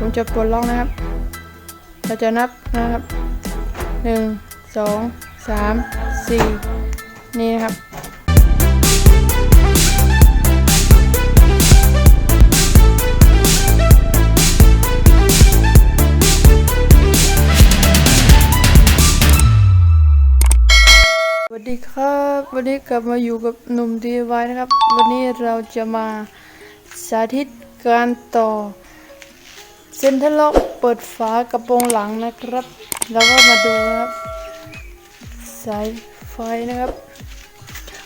ผมจะปลดล็อกนะครับ เราจะนับนะครับหนึ่งสองสามสี่นี่นะครับสวัสดีครับ วันนี้กลับมาอยู่กับหนุ่ม DIY นะครับ วันนี้เราจะมาสาธิตการต่อ เซ็นทรัลล็อกเปิดฝากระโปรงหลังนะครับ แล้วก็มาดูนะครับสายไฟนะครับ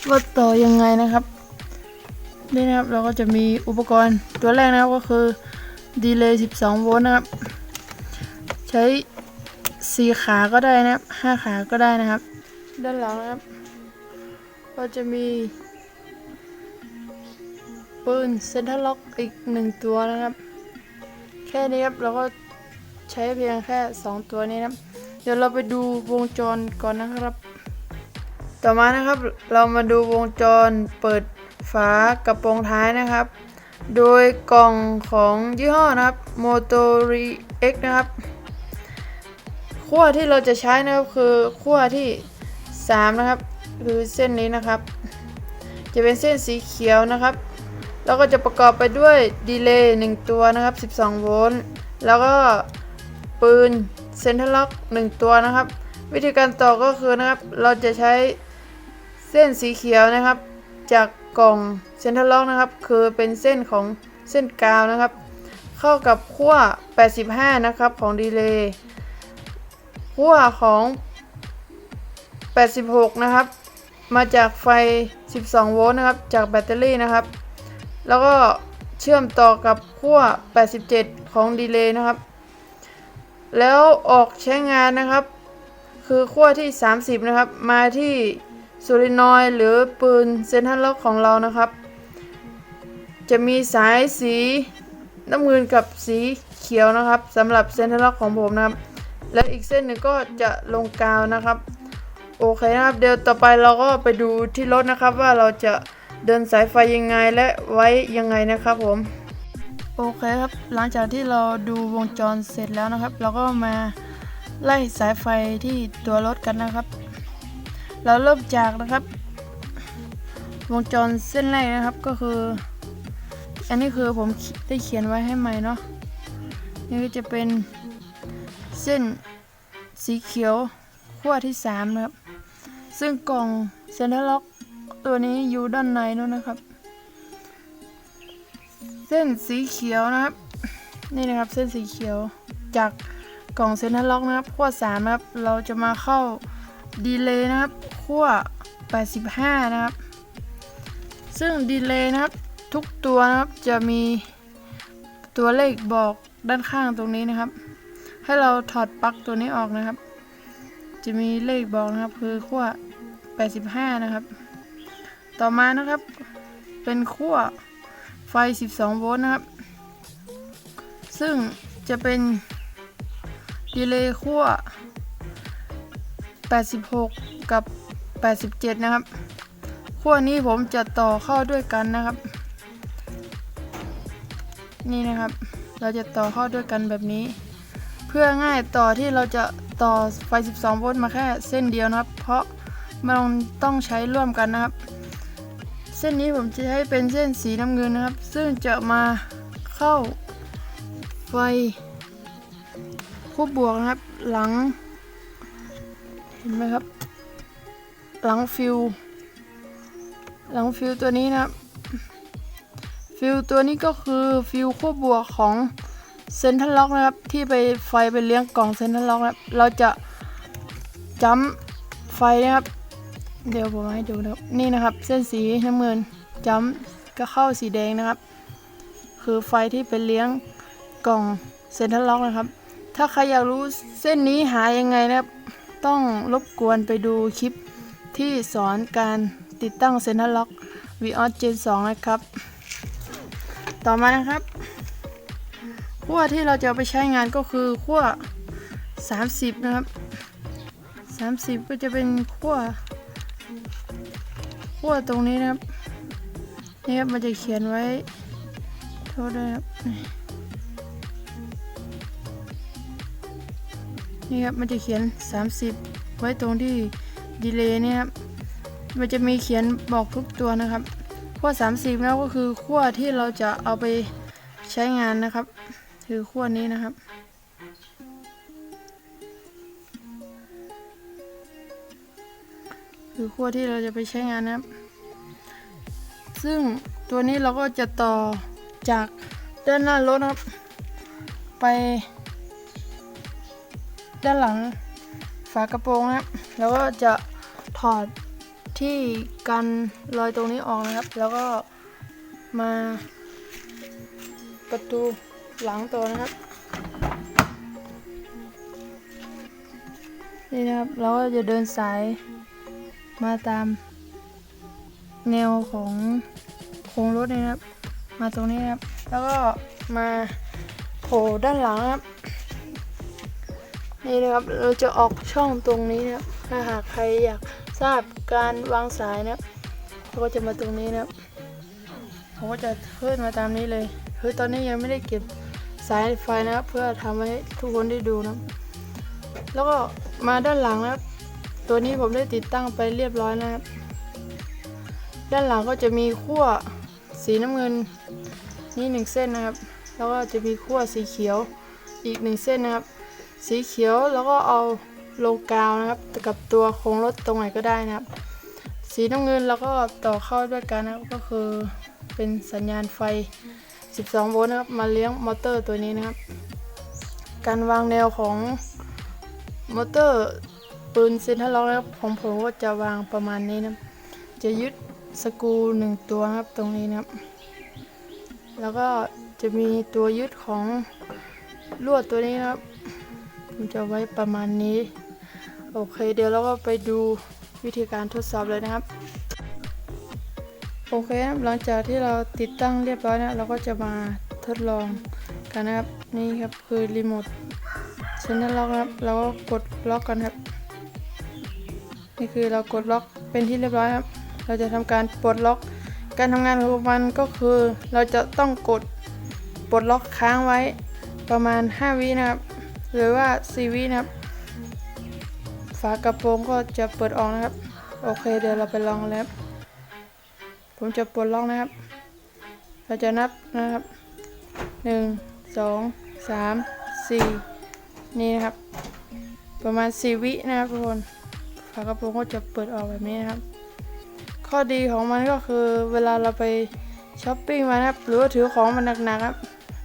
ว่าต่อยังไงนะครับนี่นะครับเราก็จะมีอุปกรณ์ตัวแรกนะครับก็คือดีเลย์12 โวลต์นะครับ ใช้ 4 ขาก็ได้นะครับ 5 ขาก็ได้นะครับ ด้านหลังนะครับ ก็จะมี ปืนเซนทรัลล็อกอีกหนึ่งตัวนะครับ แค่นี้ครับเราก็ใช้เพียงแค่ 2 ตัวนี้นะครับเดี๋ยวเราไปดูวงจรก่อนนะครับ ต่อมานะครับเรามาดูวงจรเปิดฝากระโปรงท้ายนะครับ โดยกล่องของยี่ห้อนะครับ Moto X นะครับขั้วที่เราจะใช้นะครับคือขั้วที่ 3 นะครับ คือเส้นนี้นะครับ จะเป็นเส้นสีเขียวนะครับ แล้วก็จะประกอบไปด้วยดีเลย์1ตัวนะครับ 12 โวลต์ แล้วก็ปืนเซนทรัลล็อก 1 ตัวนะครับ วิธีการต่อก็คือนะครับ เราจะใช้เส้นสีเขียวนะครับ จากกล่องเซนทรัลล็อกนะครับ คือเป็นเส้นของเส้นกาวนะครับ เข้ากับขั้ว 85 นะครับของดีเลย์ขั้วของ 86 นะครับ มาจากไฟ 12 โวลต์นะครับ จากแบตเตอรี่นะครับ แล้วก็เชื่อมต่อกับขั้ว 87 ของดีเลย์นะครับ แล้วออกใช้งานนะครับ คือขั้วที่ 30 นะครับ มาที่โซลินอยหรือปืนเซนทรัลล็อกของเรานะครับ จะมีสายสีน้ำเงินกับสีเขียวนะครับสำหรับเซนทรัลล็อกของผมนะครับ และอีกเส้นหนึ่งก็จะลงกาวนะครับ โอเคนะครับ เดี๋ยวต่อไปเราก็ไปดูที่รถนะครับว่าเราจะ เดินสายไฟยังไงและไว้ยังไงนะครับผม โอเคครับ หลังจากที่เราดูวงจรเสร็จแล้วนะครับ เราก็มาไล่สายไฟที่ตัวรถกันนะครับ เราเริ่มจากนะครับ วงจรเส้นแรกนะครับก็คือ อันนี้คือผมได้เขียนไว้ให้ใหม่เนาะนี่ก็จะเป็นเส้นสีเขียวขั้วที่3นะครับ ซึ่งกล่องเซนทรัลล็อก ตัวนี้อยู่ด้านในนู้นนะครับ เส้นสีเขียวนะครับ นี่นะครับเส้นสีเขียวจากกล่องเซนทรัลล็อกนะครับขั้ว3นะครับ เราจะมาเข้าดีเลย์นะครับขั้ว85 นะครับ ซึ่งดีเลย์นะครับ ทุกตัวนะครับจะมีตัวเลขบอกด้านข้างตรงนี้นะครับ ให้เราถอดปลั๊กตัวนี้ออกนะครับ จะมีเลขบอกนะครับคือขั้ว85 นะครับ ต่อมานะครับ เป็นขั้วไฟ 12 โวลต์นะครับ ซึ่งจะเป็นดีเลย์ขั้ว 86 กับ 87 นะครับขั้วนี้ผมจะต่อเข้าด้วยกันนะครับ นี่นะครับ เราจะต่อเข้าด้วยกันแบบนี้ เพื่อง่ายต่อที่เราจะต่อไฟ 12 โวลต์มาแค่เส้นเดียวนะครับ เพราะมันต้องใช้ร่วมกันนะครับ ส้นนี้ผมจะให้เป็นเส้นสีน้ำเงินนะครับ ซึ่งจะมาเข้าไฟคู่บวกนะครับ หลัง เห็นไหมครับ หลังฟิว หลังฟิวตัวนี้นะครับ ฟิวตัวนี้ก็คือฟิวคู่บวกของเซนทรัลล็อกนะครับ ที่ไปไฟไปเลี้ยงกล่องเซนทรัลล็อกนะครับ เราจะจัมไฟนะครับ เดี๋ยวผมให้ดูนะครับนี่นะครับเส้นสีน้ำเงินจัมก็เข้าสีแดงนะครับ คือไฟที่ไปเลี้ยงกล่องเซนทรัลล็อกนะครับ ถ้าใครอยากรู้เส้นนี้หายังไงนะครับ ต้องรบกวนไปดูคลิปที่สอนการติดตั้งเซนทรัลล็อก v ีออสเจน2นะครับ ต่อมานะครับขั้วที่เราจะไปใช้งานก็คือขั้ว30 นะครับ 30 ก็จะเป็นขั้ว ขั้วตรงนี้นะครับนี่ครับมันจะเขียนไว้โทษด้วยครับนี่ครับมันจะเขียน 30 ไว้ตรงที่ดีเลย์นี่ครับมันจะมีเขียนบอกทุกตัวนะครับขั้ว30แล้วก็คือขั้วที่เราจะเอาไปใช้งานนะครับ คือขั้วนี้นะครับ คือขั้วที่เราจะไปใช้งานนะครับ ซึ่งตัวนี้เราก็จะต่อจากด้านหน้ารถครับ ไป ด้านหลังฝากระโปรงนะครับ แล้วก็จะถอดที่กันรอยตรงนี้ออกนะครับ แล้วก็มาประตูหลังตัวนะครับ นี่นะครับ เราก็จะเดินสาย มาตามแนวของโครงรถนี่นะครับ มาตรงนี้นะครับ แล้วก็มาโผล่ด้านหลังนะครับ นี่นะครับ เราจะออกช่องตรงนี้นะครับ ถ้าหากใครอยากทราบการวางสายนะครับเราก็จะมาตรงนี้นะครับผมก็จะขึ้นมาตามนี้เลยคือตอนนี้ยังไม่ได้เก็บสายไฟนะครับ เพื่อทำให้ทุกคนได้ดูนะ แล้วก็มาด้านหลังนะครับ ตัวนี้ผมได้ติดตั้งไปเรียบร้อยนะครับ ด้านหลังก็จะมีขั้วสีน้ำเงินนี่หนึ่งเส้นนะครับ แล้วก็จะมีขั้วสีเขียวอีกหนึ่งเส้นนะครับ สีเขียวแล้วก็เอาโลกาวนะครับกับตัวโครงรถตรงไหนก็ได้นะครับ สีน้ำเงินแล้วก็ต่อเข้าด้วยกันนะครับก็คือเป็นสัญญาณไฟ 12 โวลต์นะครับมาเลี้ยงมอเตอร์ตัวนี้นะครับ การวางแนวของมอเตอร์ ปืนเซนทรัลล็อกนะครับของผมก็จะวางประมาณนี้นะจะยึดสกูหนึ่งตัวครับตรงนี้นะครับ แล้วก็จะมีตัวยึดของลวดตัวนี้นะครับผมจะไว้ประมาณนี้ โอเคเดี๋ยวเราก็ไปดูวิธีการทดสอบเลยนะครับ โอเคครับหลังจากที่เราติดตั้งเรียบร้อยนะเราก็จะมาทดลองกันนะครับ นี่ครับคือรีโมทเซนเตอร์ล็อกนะครับ เราก็กดล็อกกันครับ นี่คือเรากดล็อกเป็นที่เรียบร้อยครับ เราจะทำการปลดล็อก การทำงานของมันก็คือ เราจะต้องกดปลดล็อกค้างไว้ประมาณ 5 วินะครับ หรือว่า 4 วินะครับ ฝากระโปรงก็จะเปิดออกนะครับ โอเคเดี๋ยวเราไปลองแล้ว ผมจะปลดล็อกนะครับ เราจะนับนะครับ 1 2 3 4 นี่นะครับ ประมาณ 4 วินะครับทุกคน ฝากระโปรงก็จะเปิดออกแบบนี้นะครับ ข้อดีของมันก็คือเวลาเราไปช้อปปิ้งมานะครับ หรือว่าถือของมันหนักๆครับ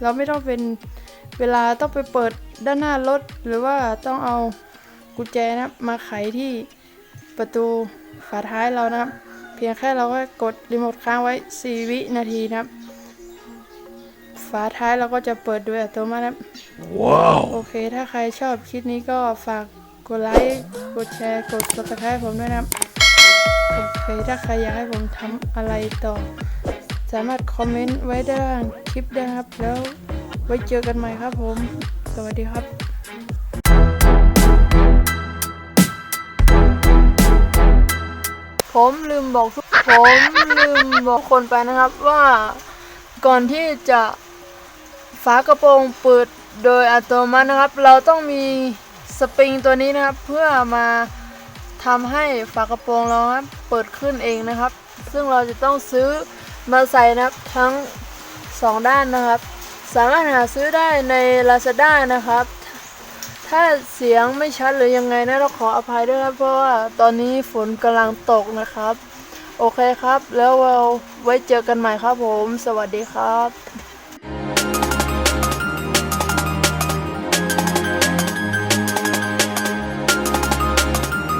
เราไม่ต้องเป็นเวลาต้องไปเปิดด้านหน้ารถ หรือว่าต้องเอากุญแจนะครับมาไขที่ประตูฝาท้ายเรานะครับ เพียงแค่เราก็กดรีโมทค้างไว้ 4 วินาทีนะครับ ฝาท้ายเราก็จะเปิดโดยอัตโนมัตินะครับ Wow. โอเค ถ้าใครชอบคลิปนี้ก็ฝาก กดไลค์ กดแชร์ กด subscribe ผมด้วยนะครับโอเค ถ้าใครอยากให้ผมทำอะไรต่อ สามารถคอมเมนต์ไว้ด้าน คลิปได้ครับ แล้วไว้เจอกันใหม่ครับผม สวัสดีครับผมลืมบอกทุกผมลืมบอกคนไปนะครับว่าก่อนที่จะฝากระโปรงเปิดโดยอัตโนมัตินะครับ เราต้องมี สปริงตัวนี้นะครับเพื่อมาทำให้ฝากระโปรงเราครับเปิดขึ้นเองนะครับ ซึ่งเราจะต้องซื้อมาใส่นะครับทั้งสองด้านนะครับ สามารถหาซื้อได้ใน Lazada นะครับ ถ้าเสียงไม่ชัดหรือยังไงนะเราขออภัยด้วยครับเพราะว่าตอนนี้ฝนกำลังตกนะครับ โอเคครับ แล้วเราไว้เจอกันใหม่ครับผม สวัสดีครับ